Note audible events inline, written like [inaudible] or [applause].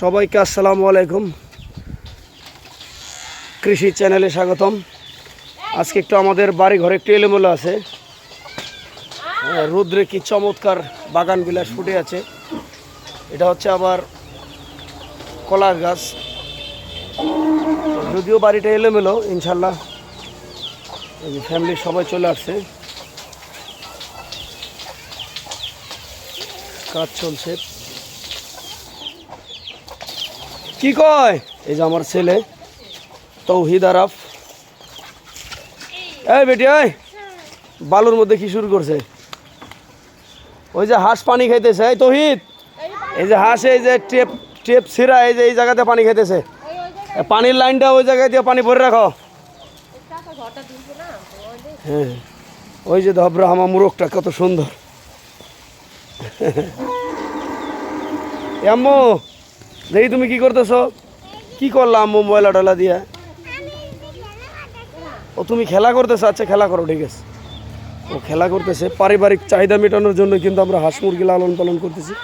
সবাইকে আসসালামু আলাইকুম। কৃষি চ্যানেলে স্বাগতম। আজকে একটু আমাদের বাড়ি ঘরে একটু এলোমেলো আছে। রৌদ্রে কি চমৎকার বাগান বিলাস ফুটে আছে। এটা হচ্ছে আবার কলার গাছ। যদিও বাড়িটা এলোমেলো, ইনশাল্লাহ ফ্যামিলির সবাই চলে আসছে। কাজ চলছে। কি কয়? এই যে আমার ছেলে, তৌহিদ আরাফ। এই বেটি ওই বালুর মধ্যে কি শুরু করছে? ওই যে হাঁস পানি খাইতেছে, এই তৌহিদ। এই যে হাঁস, এই যে টেপ টেপ ছিঁড়া, এই যে এই জায়গাতে পানি খাইতেছে। পানির লাইনটা ওই জায়গায় দিয়ে পানি ভরে রাখো। হ্যাঁ। ওই যে ধবরা আমার মুরগটা কত সুন্দর। [laughs] এ আম্মু দেখি তুমি কি করতেছ? কি করলাম আম্মু ময়লা টয়লা দিয়ে? ও তুমি খেলা করতেছো? আচ্ছা খেলা করো, ঠিক আছে। ও খেলা করতেছে। পারিবারিক চাহিদা মেটানোর জন্য কিন্তু আমরা হাঁস মুরগি লালন পালন করতেছি।